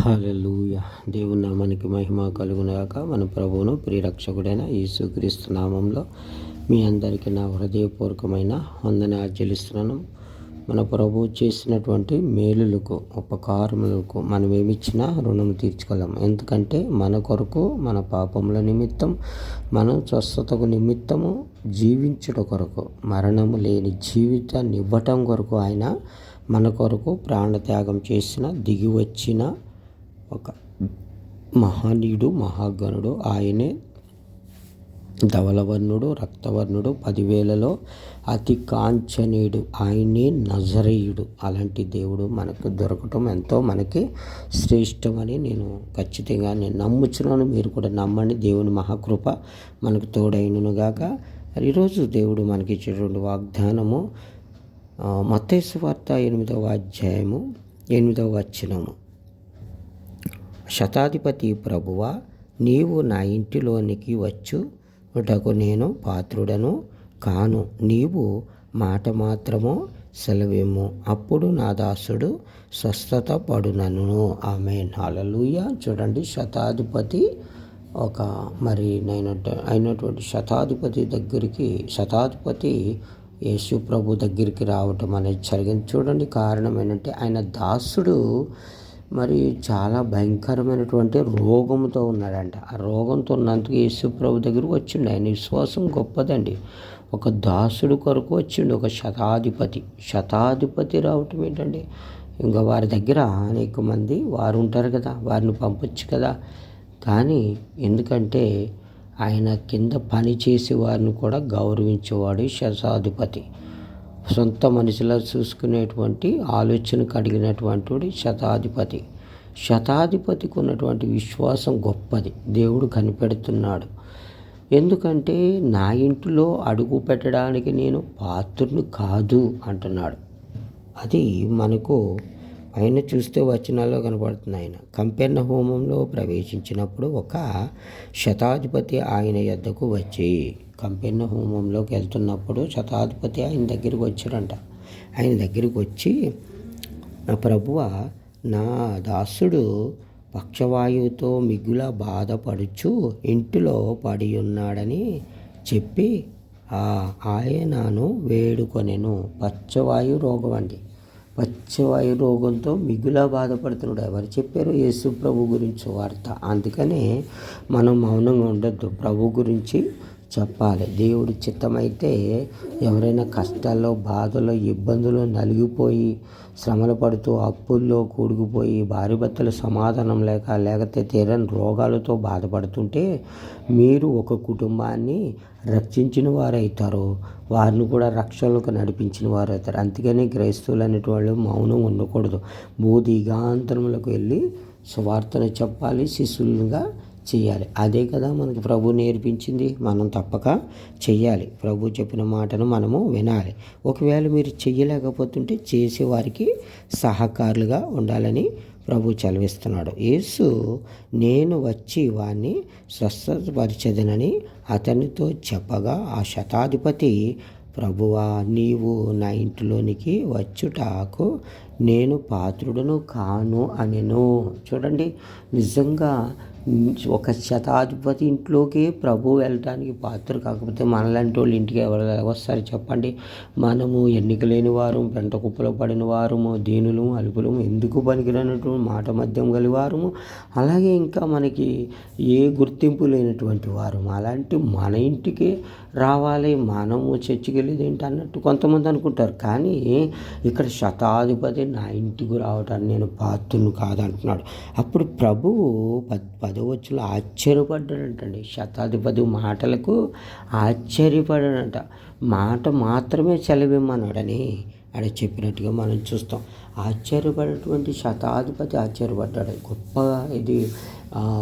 హాలూయ దేవుని నామానికి మహిమ కలుగునగాక. మన ప్రభువును ప్రియరక్షకుడైన యేసుక్రీస్తు నామంలో మీ అందరికీ నా హృదయపూర్వకమైన వందన ఆచరిస్తున్నాను మన ప్రభు చేసినటువంటి మేలులకు ఉపకారములకు మనం ఏమిచ్చినా రుణం తీర్చుకోలేం. ఎందుకంటే మన కొరకు మన పాపముల నిమిత్తం మనం స్వస్థతకు నిమిత్తము జీవించుట కొరకు మరణము లేని జీవితాన్ని ఇవ్వటం కొరకు ఆయన మన కొరకు ప్రాణత్యాగం చేసిన దిగి వచ్చిన ఒక మహనీయుడు మహాగణుడు. ఆయనే ధవలవర్ణుడు రక్తవర్ణుడు. పదివేలలో అతి కాంచనీయుడు. ఆయనే నజరేయుడు. అలాంటి దేవుడు మనకు దొరకటం ఎంతో మనకి శ్రేష్టమని నేను ఖచ్చితంగా నేను నమ్ముచున్నాను. మీరు కూడా నమ్మండి. దేవుని మహాకృప మనకు తోడైనగాక ఈరోజు దేవుడు మనకి ఇచ్చేటువంటి వాగ్దానము మతేశ్వార్త ఎనిమిదవ అధ్యాయము ఎనిమిదవ వచనము. శతాధిపతి ప్రభువ నీవు నా ఇంటిలోనికి వచ్చు. ఉటకు నేను పాత్రుడను కాను. నీవు మాట మాత్రము సెలవేమో. అప్పుడు నా దాసుడు స్వస్థత పడునను. ఆమె నాలలుయ చూడండి శతాధిపతి ఒక మరి నేను అయినటువంటి శతాధిపతి దగ్గరికి శతాధిపతి యేసు ప్రభు దగ్గరికి రావటం అనేది జరిగింది. చూడండి కారణం ఏంటంటే ఆయన దాసుడు మరి చాలా భయంకరమైనటువంటి రోగంతో ఉన్నాడంట. ఆ రోగంతో ఉన్నందుకు యేసు ప్రభు దగ్గరకు వచ్చిండు. ఆయన విశ్వాసం గొప్పదండి. ఒక దాసుడు కొరకు వచ్చిండు ఒక శతాధిపతి. శతాధిపతి రావటం ఏంటండి? ఇంకా వారి దగ్గర అనేక మంది వారు ఉంటారు కదా వారిని పంపొచ్చు కదా. కానీ ఎందుకంటే ఆయన కింద పనిచేసే వారిని కూడా గౌరవించేవాడు శతాధిపతి. సొంత మనిషిలా చూసుకునేటువంటి ఆలోచన కలిగినటువంటి శతాధిపతి. శతాధిపతికి ఉన్నటువంటి విశ్వాసం గొప్పది. దేవుడు కనిపెడుతున్నాడు. ఎందుకంటే నా ఇంటిలో అడుగు పెట్టడానికి నేను పాత్రుని కాదు అంటున్నాడు. అది మనకు పైన చూస్తే వచనాల్లో కనపడుతుంది ఆయన. కంపెన్న హోమంలో ప్రవేశించినప్పుడు ఒక శతాధిపతి ఆయన యొద్దకు వచ్చి కంపెనీ హోమంలోకి వెళ్తున్నప్పుడు శతాధిపతి ఆయన దగ్గరికి వచ్చాడంట. ఆయన దగ్గరికి వచ్చి నా ప్రభువ నా దాసుడు పక్షవాయువుతో మిగుల బాధపడుచు ఇంటిలో పడి ఉన్నాడని చెప్పి ఆయనను వేడుకొనెను. పచ్చవాయు రోగం అండి. పచ్చవాయు రోగంతో మిగుల బాధపడుతున్నాడు. ఎవరు చెప్పారు? యేసు ప్రభు గురించి వార్త. అందుకనే మనం మౌనంగా ఉండొద్దు. ప్రభు గురించి చెప్పాలి. దేవుడి చిత్తమైతే ఎవరైనా కష్టాల్లో బాధలో ఇబ్బందులు నలిగిపోయి శ్రమలు పడుతూ అప్పుల్లో కూడుకుపోయి భార్య భర్తలు సమాధానం లేక లేకపోతే తీరని రోగాలతో బాధపడుతుంటే మీరు ఒక కుటుంబాన్ని రక్షించిన వారైతారు వారిని కూడా రక్షణలకు నడిపించిన వారు అవుతారు అందుకని క్రైస్తవులు అనేటువంటి మౌనం ఉండకూడదు. భూదిగాంతరములకు వెళ్ళి సువార్తను చెప్పాలి. శిష్యులుగా చేయాలి. అదే కదా మనకు ప్రభు నేర్పించింది. మనం తప్పక చెయ్యాలి ప్రభు చెప్పిన మాటను మనము వినాలి. ఒకవేళ మీరు చెయ్యలేకపోతుంటే చేసేవారికి సహకారులుగా ఉండాలని ప్రభు చలవిస్తున్నాడు యేసు నేను వచ్చి వాణ్ణి స్వస్థపరిచదనని అతనితో చెప్పగా ఆ శతాధిపతి ప్రభువా నీవు నా ఇంటిలోనికి వచ్చుటాకు నేను పాత్రుడును కాను అనెను. చూడండి నిజంగా ఒక శతాధిపతి ఇంట్లోకి ప్రభు వెళ్ళటానికి పాత్ర కాకపోతే మనలాంటి వాళ్ళు ఇంటికి ఎవరు వస్తారు చెప్పండి. మనము ఎన్నిక లేని వారు పెంట కుప్పలో పడిన వారము దీనులు అలుపులు ఎందుకు పనికిరానటువంటి మాట మద్యం కలివారము అలాగే ఇంకా మనకి ఏ గుర్తింపు లేనటువంటి వారు? అలాంటి మన ఇంటికి రావాలి మనము చర్చికెళ్ళేది ఏంటి అన్నట్టు కొంతమంది అనుకుంటారు. కానీ ఇక్కడ శతాధిపతి నా ఇంటికి రావటాన్ని నేను పాత్రును కాదంటున్నాడు. అప్పుడు ప్రభువు పద్ పదవచ్చులో ఆశ్చర్యపడ్డాడంటండి. శతాధిపతి మాటలకు ఆశ్చర్యపడాడంట. మాట మాత్రమే చలివిమ్మన్నాడని ఆడ చెప్పినట్టుగా మనం చూస్తాం. ఆశ్చర్యపడేటువంటి శతాధిపతి ఆశ్చర్యపడ్డాడు. గొప్ప ఇది.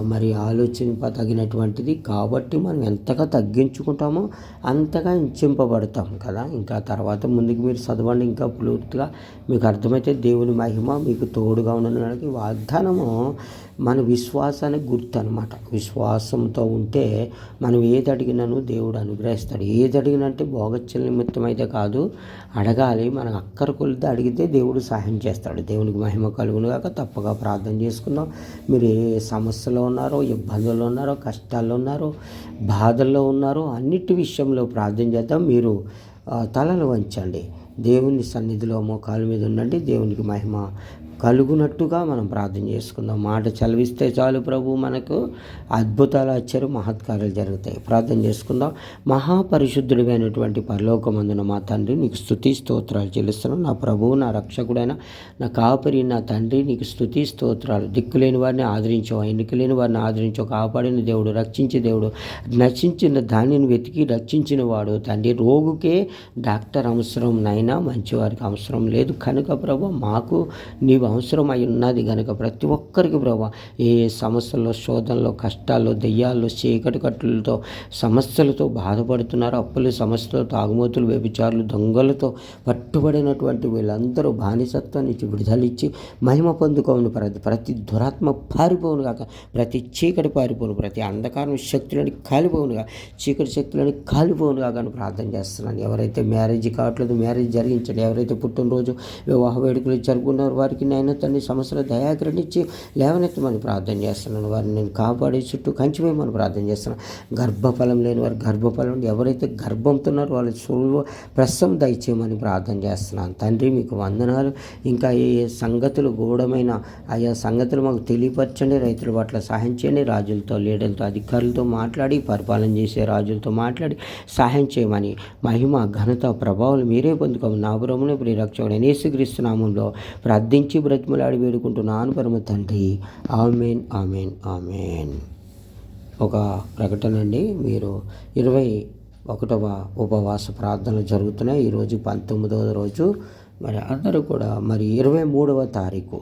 మరి ఆలోచింప తగినటువంటిది కాబట్టి మనం ఎంతగా తగ్గించుకుంటామో అంతగా ఇంచింపబడతాం కదా. ఇంకా తర్వాత ముందుకు మీరు చదవండి ఇంకా పూర్తిగా. మీకు అర్థమైతే దేవుని మహిమ మీకు తోడుగా ఉండడానికి వాగ్దానము మన విశ్వాసానికి గుర్తు అనమాట విశ్వాసంతో ఉంటే మనం ఏది అడిగినను దేవుడు అనుగ్రహిస్తాడు. ఏది అడిగినంటే భోగచ్చల నిమిత్తం అయితే కాదు. అడగాలి. మనం అక్కర కొలితే అడిగితే దేవుడు సహాయం చేస్తాడు. దేవునికి మహిమ కలుగును కాక తప్పగా ప్రార్థన చేసుకుందాం. మీరు ఏ సమస్యలో ఉన్నారో ఇబ్బందుల్లో ఉన్నారో కష్టాల్లో ఉన్నారో బాధల్లో ఉన్నారో అన్నిటి విషయంలో ప్రార్థన చేద్దాం. మీరు తలలు వంచండి. దేవుని సన్నిధిలో మోకాలు మీద ఉండండి దేవునికి మహిమ కలుగునట్టుగా మనం ప్రార్థన చేసుకుందాం. మాట చలవిస్తే చాలు ప్రభు మనకు. అద్భుతాలు వచ్చారు మహత్కారాలు జరుగుతాయి. ప్రార్థన చేసుకుందాం. మహాపరిశుద్ధుడైనటువంటి పరలోకమందున మా తండ్రి నీకు స్థుతి స్తోత్రాలు చెల్లిస్తున్నాను నా ప్రభువు నా రక్షకుడైన నా కాపరి నా తండ్రి నీకు స్థుతి స్తోత్రాలు. దిక్కులేని వారిని ఆదరించావు ఎన్నిక లేని వారిని ఆదరించావు కాపాడిన దేవుడు రక్షించే దేవుడు నశించిన దానిని వెతికి రక్షించిన వాడు. తండ్రి రోగుకే డాక్టర్ అవసరం. నైన్ మంచివారికి అవసరం లేదు. కనుక ప్రభు మాకు నీవు అవసరం అయి ఉన్నది కనుక ప్రతి ఒక్కరికి ప్రభు ఏ సమస్యల్లో శోధనలో కష్టాల్లో దెయ్యాల్లో చీకటి కట్టులతో సమస్యలతో బాధపడుతున్నారు అప్పులు సమస్యలతో తాగుమూతులు వ్యభిచారులు దొంగలతో పట్టుబడినటువంటి వీళ్ళందరూ బానిసత్వం నుంచి విడుదలిచ్చి మహిమ పొందుకోను ప్రతి ప్రతి దురాత్మ పారిపోవును కాక ప్రతి చీకటి పారిపోను ప్రతి అంధకారం శక్తులని కాలిపోవును కాక చీకటి శక్తులని కాలిపోవును కాక అని ప్రార్థన చేస్తున్నాను. ఎవరైతే మ్యారేజ్ కావట్లేదు మ్యారేజ్ జరిగించండి. ఎవరైతే పుట్టినరోజు వివాహ వేడుకలు జరుపుకున్నారో వారికి నేను తండ్రి సమస్యలు దయాకరణించి లేవనెత్తమని ప్రార్థన చేస్తున్నాను. వారిని నేను కాపాడే చుట్టూ కంచివేయమని ప్రార్థన చేస్తున్నాను. గర్భఫలం లేని వారు గర్భఫలం ఎవరైతే గర్భంతున్నారో వాళ్ళు సులువ ప్రస్తుతం దయచేయమని ప్రార్థన చేస్తున్నాను. తండ్రి మీకు వందనాలు. ఇంకా ఏ సంగతులు గూఢమైన ఆయా సంగతులు మాకు తెలియపరచండి. రైతుల పట్ల సహాయం చేయండి. రాజులతో లీడర్లతో అధికారులతో మాట్లాడి పరిపాలన చేసే రాజులతో మాట్లాడి సహాయం చేయమని మహిమ ఘనత ప్రభావాలు మీరే పొందుకోమని నా బ్రహ్మను ప్రియరక్షకుడు యేసుక్రీస్తు నామంలో ప్రార్థించి బ్రతిమలాడి వేడుకుంటున్నాను పరమ తండ్రి. Amen amen amen. ఒక ప్రకటన అండి. మీరు ఇరవై ఒకటవ ఉపవాస ప్రార్థనలు జరుగుతున్నాయి. ఈరోజు పంతొమ్మిదవ రోజు. మరి అందరూ కూడా మరి ఇరవై మూడవ తారీఖు.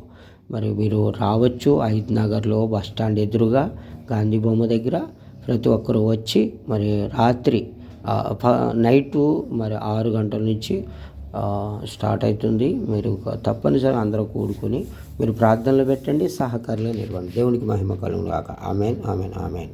మరి మీరు రావచ్చు ఐద్ నగర్లో బస్ స్టాండ్ ఎదురుగా గాంధీ బొమ్మ దగ్గర. ప్రతి ఒక్కరు వచ్చి మరి రాత్రి నైటు మరి ఆరు గంటల నుంచి స్టార్ట్ అవుతుంది మీరు తప్పనిసరిగా అందరూ కూడుకొని మీరు ప్రార్థనలు పెట్టండి సహకారులు నిర్వహణ దేవునికి మహిమ కలుగును కాక ఆమెన్ ఆమెన్ ఆమెన్.